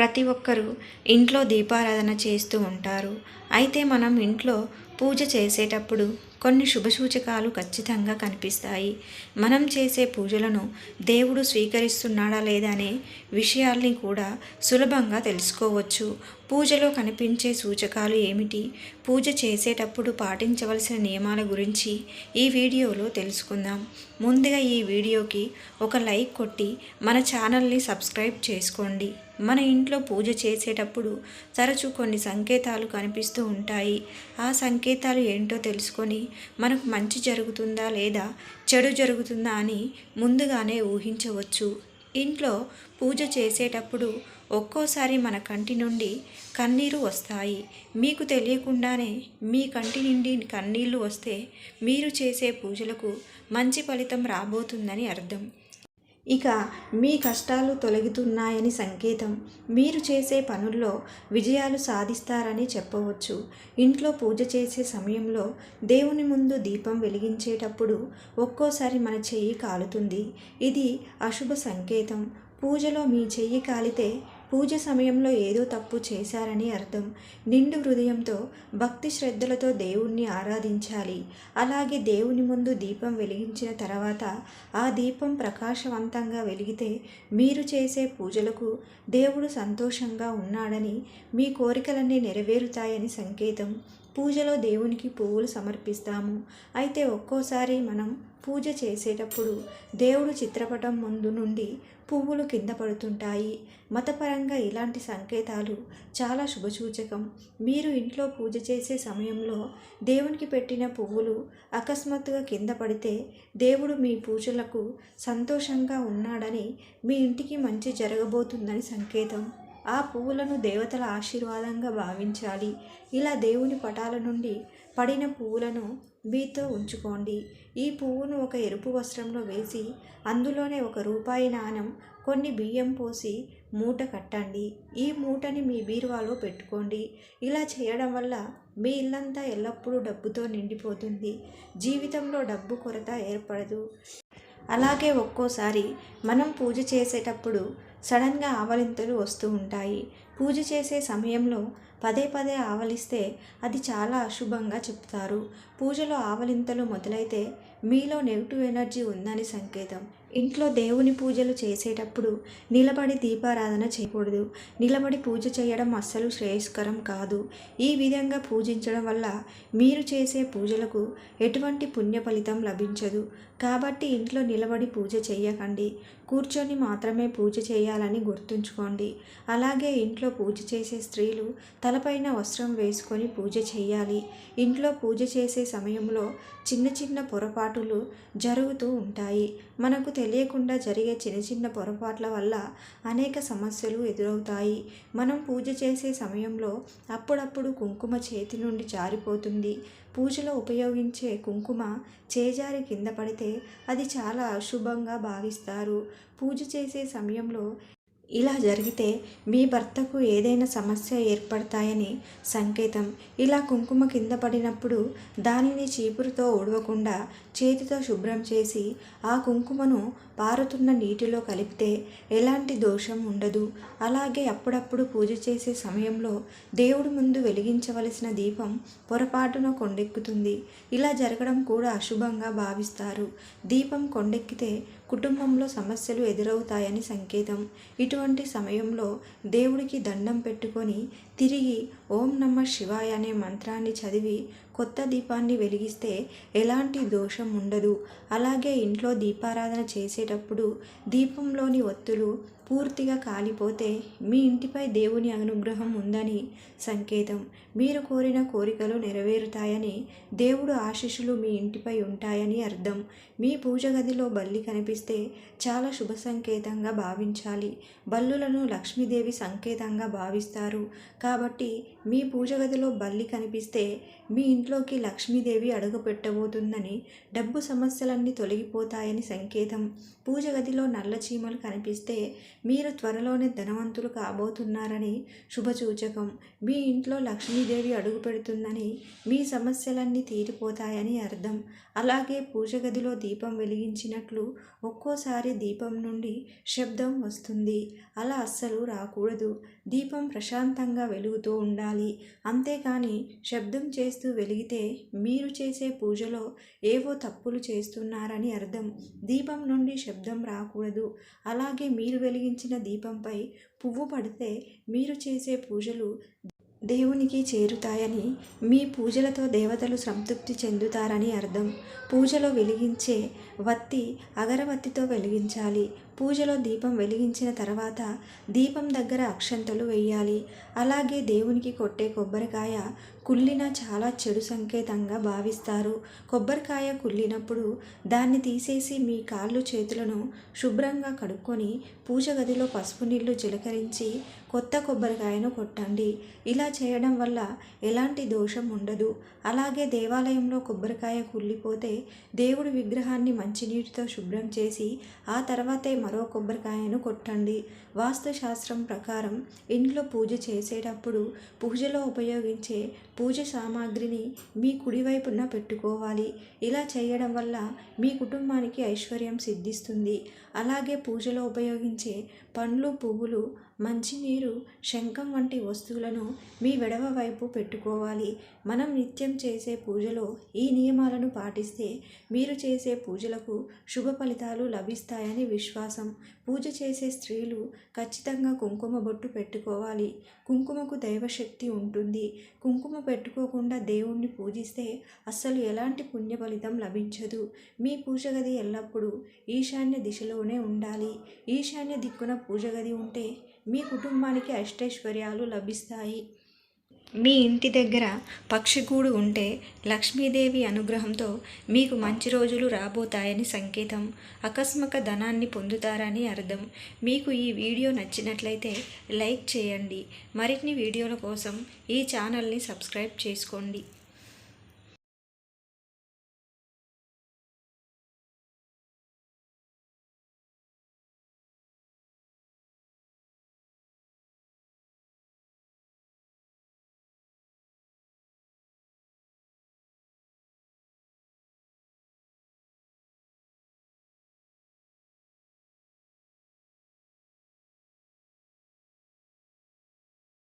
ప్రతి ఒక్కరూ ఇంట్లో దీపారాధన చేస్తూ ఉంటారు. అయితే మనం ఇంట్లో పూజ చేసేటప్పుడు కొన్ని శుభసూచకాలు ఖచ్చితంగా కనిపిస్తాయి. మనం చేసే పూజలను దేవుడు స్వీకరిస్తున్నాడా లేదా అనే విషయాల్ని కూడా సులభంగా తెలుసుకోవచ్చు. పూజలో కనిపించే సూచకాలు ఏమిటి? పూజ చేసేటప్పుడు పాటించవలసిన నియమాల గురించి ఈ వీడియోలో తెలుసుకుందాం. ముందుగా ఈ వీడియోకి ఒక లైక్ కొట్టి మన ఛానల్ని సబ్స్క్రైబ్ చేసుకోండి. మన ఇంట్లో పూజ చేసేటప్పుడు తరచూ కొన్ని సంకేతాలు కనిపిస్తూ ఉంటాయి. ఆ సంకేతాలు ఏంటో తెలుసుకొని మనకు మంచి జరుగుతుందా లేదా చెడు జరుగుతుందా అని ముందుగానే ఊహించవచ్చు. ఇంట్లో పూజ చేసేటప్పుడు ఒక్కోసారి మన కంటి నుండి కన్నీరు వస్తాయి. మీకు తెలియకుండానే మీ కంటి నుండి కన్నీళ్ళు వస్తే మీరు చేసే పూజలకు మంచి ఫలితం రాబోతుందని అర్థం. ఇక మీ కష్టాలు తొలగుతున్నాయని సంకేతం. మీరు చేసే పనుల్లో విజయాలు సాధిస్తారని చెప్పవచ్చు. ఇంట్లో పూజ చేసే సమయంలో దేవుని ముందు దీపం వెలిగించేటప్పుడు ఒక్కోసారి మన చెయ్యి కాలుతుంది. ఇది అశుభ సంకేతం. పూజలో మీ చెయ్యి కాలితే పూజ సమయంలో ఏదో తప్పు చేశారని అర్థం. నిండు హృదయంతో భక్తి శ్రద్ధలతో దేవుణ్ణి ఆరాధించాలి. అలాగే దేవుని ముందు దీపం వెలిగించిన తర్వాత ఆ దీపం ప్రకాశవంతంగా వెలిగితే మీరు చేసే పూజలకు దేవుడు సంతోషంగా ఉన్నాడని మీ కోరికలన్నీ నెరవేరుతాయని సంకేతం. పూజలో దేవునికి పువ్వులు సమర్పిస్తాము. అయితే ఒక్కోసారి మనం పూజ చేసేటప్పుడు దేవుడు చిత్రపటం ముందు నుండి పువ్వులు కింద పడుతుంటాయి. మతపరంగా ఇలాంటి సంకేతాలు చాలా శుభసూచకం. మీరు ఇంట్లో పూజ చేసే సమయంలో దేవునికి పెట్టిన పువ్వులు అకస్మాత్తుగా కింద పడితే దేవుడు మీ పూజలకు సంతోషంగా ఉన్నాడని మీ ఇంటికి మంచి జరగబోతుందని సంకేతం. ఆ పువ్వులను దేవతల ఆశీర్వాదంగా భావించాలి. ఇలా దేవుని పటాల నుండి పడిన పువ్వులను మీతో ఉంచుకోండి. ఈ పువ్వును ఒక ఎరుపు వస్త్రంలో వేసి అందులోనే ఒక రూపాయి నాణం కొన్ని బియ్యం పోసి మూట కట్టండి. ఈ మూటని మీ బీరువాలో పెట్టుకోండి. ఇలా చేయడం వల్ల మీ ఇల్లంతా ఎల్లప్పుడూ డబ్బుతో నిండిపోతుంది. జీవితంలో డబ్బు కొరత ఏర్పడదు. అలాగే ఒక్కోసారి మనం పూజ చేసేటప్పుడు సడన్గా ఆవలింతలు వస్తూ ఉంటాయి. పూజ చేసే సమయంలో పదే పదే ఆవలిస్తే అది చాలా అశుభంగా చెప్తారు. పూజలో ఆవలింతలు మొదలైతే మీలో నెగిటివ్ ఎనర్జీ ఉందని సంకేతం. ఇంట్లో దేవుని పూజలు చేసేటప్పుడు నిలబడి దీపారాధన చేయకూడదు. నిలబడి పూజ చేయడం అస్సలు శ్రేయస్కరం కాదు. ఈ విధంగా పూజించడం వల్ల మీరు చేసే పూజలకు ఎటువంటి పుణ్య ఫలితం లభించదు. కాబట్టి ఇంట్లో నిలబడి పూజ చేయకండి కూర్చొని మాత్రమే పూజ చేయాలని గుర్తుంచుకోండి. అలాగే ఇంట్లో పూజ చేసే స్త్రీలు తలపైన వస్త్రం వేసుకొని పూజ చేయాలి ఇంట్లో పూజ చేసే సమయంలో చిన్న చిన్న పొరపాటులు జరుగుతూ ఉంటాయి. మనకు తెలియకుండా జరిగే చిన్న చిన్న పొరపాట్ల వల్ల అనేక సమస్యలు ఎదురవుతాయి. మనం పూజ చేసే సమయంలో అప్పుడప్పుడు కుంకుమ చేతి నుండి జారిపోతుంది. పూజలో ఉపయోగించే కుంకుమ చేజారి కింద పడితే అది చాలా అశుభంగా భావిస్తారు. పూజ చేసే సమయంలో ఇలా జరిగితే మీ భర్తకు ఏదైనా సమస్య ఏర్పడతాయని సంకేతం. ఇలా కుంకుమ కింద పడినప్పుడు దానిని చీపురుతో ఉడవకుండా చేతితో శుభ్రం చేసి ఆ కుంకుమను పారుతున్న నీటిలో కలిపితే ఎలాంటి దోషం ఉండదు. అలాగే అప్పుడప్పుడు పూజ చేసే సమయంలో దేవుడి ముందు వెలిగించవలసిన దీపం పొరపాటున కొండెక్కుతుంది. ఇలా జరగడం కూడా అశుభంగా భావిస్తారు. దీపం కొండెక్కితే కుటుంబంలో సమస్యలు ఎదురవుతాయని సంకేతం. ఇటువంటి సమయంలో దేవుడికి దండం పెట్టుకొని తిరిగి ఓం నమ శివాయ అనే మంత్రాన్ని చదివి కొత్త దీపాన్ని వెలిగిస్తే ఎలాంటి దోషం ఉండదు. అలాగే ఇంట్లో దీపారాధన చేసేటప్పుడు దీపంలోని ఒత్తులు పూర్తిగా కాలిపోతే మీ ఇంటిపై దేవుని అనుగ్రహం ఉందని సంకేతం. మీరు కోరిన కోరికలు నెరవేరుతాయని దేవుడు ఆశీస్సులు మీ ఇంటిపై ఉంటాయని అర్థం. మీ పూజ గదిలో బల్లి కనిపిస్తే చాలా శుభ సంకేతంగా భావించాలి. బల్లులను లక్ష్మీదేవి సంకేతంగా భావిస్తారు. కాబట్టి మీ పూజ గదిలో బల్లి కనిపిస్తే మీ ఇంట్లోకి లక్ష్మీదేవి అడుగు పెట్టబోతుందని డబ్బు సమస్యలన్నీ తొలగిపోతాయని సంకేతం. పూజ గదిలో నల్ల చీమలు కనిపిస్తే మీరు త్వరలోనే ధనవంతులు కాబోతున్నారని శుభసూచకం. మీ ఇంట్లో లక్ష్మీదేవి అడుగు పెడుతుందని మీ సమస్యలన్నీ తీరిపోతాయని అర్థం. అలాగే పూజ గదిలో దీపం వెలిగించినట్లు ఒక్కోసారి దీపం నుండి శబ్దం వస్తుంది. అలా అస్సలు రాకూడదు. దీపం ప్రశాంతంగా వెలుగుతూ ఉండాలి. అంతేకాని శబ్దం చేస్తూ వెలిగితే మీరు చేసే పూజలో ఏవో తప్పులు చేస్తున్నారని అర్థం. దీపం నుండి శబ్దం రాకూడదు. అలాగే మీరు వెలిగించిన దీపంపై పువ్వు పడితే మీరు చేసే పూజలు దేవునికి చేరుతాయని మీ పూజలతో దేవతలు సంతృప్తి చెందుతారని అర్థం. పూజలో వెలిగించే వత్తి అగరవత్తితో వెలిగించాలి. పూజలో దీపం వెలిగించిన తర్వాత దీపం దగ్గర అక్షంతలు వేయాలి. అలాగే దేవునికి కొట్టే కొబ్బరికాయ కుళ్ళిన చాలా చెడు సంకేతంగా భావిస్తారు. కొబ్బరికాయ కుళ్ళినప్పుడు దాన్ని తీసేసి మీ కాళ్ళు చేతులను శుభ్రంగా కడుక్కొని పూజ గదిలో పసుపు నీళ్ళు జీలకరించి కొత్త కొబ్బరికాయను కొట్టండి. ఇలా చేయడం వల్ల ఎలాంటి దోషం ఉండదు. అలాగే దేవాలయంలో కొబ్బరికాయ కుళ్ళిపోతే దేవుడి విగ్రహాన్ని మంచినీటితో శుభ్రం చేసి ఆ తర్వాతే మరో కొబ్బరికాయను కొట్టండి. వాస్తుశాస్త్రం ప్రకారం ఇంట్లో పూజ చేసేటప్పుడు పూజలో ఉపయోగించే పూజ సామాగ్రిని మీ కుడివైపున పెట్టుకోవాలి. ఇలా చేయడం వల్ల మీ కుటుంబానికి ఐశ్వర్యం సిద్ధిస్తుంది. అలాగే పూజలో ఉపయోగించే పండ్లు పువ్వులు మంచినీరు శంఖం వంటి వస్తువులను మీ వెడవ వైపు పెట్టుకోవాలి. మనం నిత్యం చేసే పూజలో ఈ నియమాలను పాటిస్తే మీరు చేసే పూజలకు శుభ ఫలితాలు లభిస్తాయని విశ్వాసం. పూజ చేసే స్త్రీలు ఖచ్చితంగా కుంకుమ బొట్టు పెట్టుకోవాలి. కుంకుమకు దైవశక్తి ఉంటుంది. కుంకుమ పెట్టుకోకుండా దేవుణ్ణి పూజిస్తే అస్సలు ఎలాంటి పుణ్య ఫలితం లభించదు. మీ పూజ గది ఎల్లప్పుడూ ఈశాన్య దిశలోనే ఉండాలి. ఈశాన్య దిక్కున పూజ గది ఉంటే మీ కుటుంబానికి అష్టైశ్వర్యాలు లభిస్తాయి. మీ ఇంటి దగ్గర పక్షిగూడు ఉంటే లక్ష్మీదేవి అనుగ్రహంతో మీకు మంచి రోజులు రాబోతాయని సంకేతం. అకస్మాక ధనాన్ని పొందుతారని అర్థం. మీకు ఈ వీడియో నచ్చినట్లయితే లైక్ చేయండి. మరిన్ని వీడియోల కోసం ఈ ఛానల్ని సబ్స్క్రైబ్ చేసుకోండి.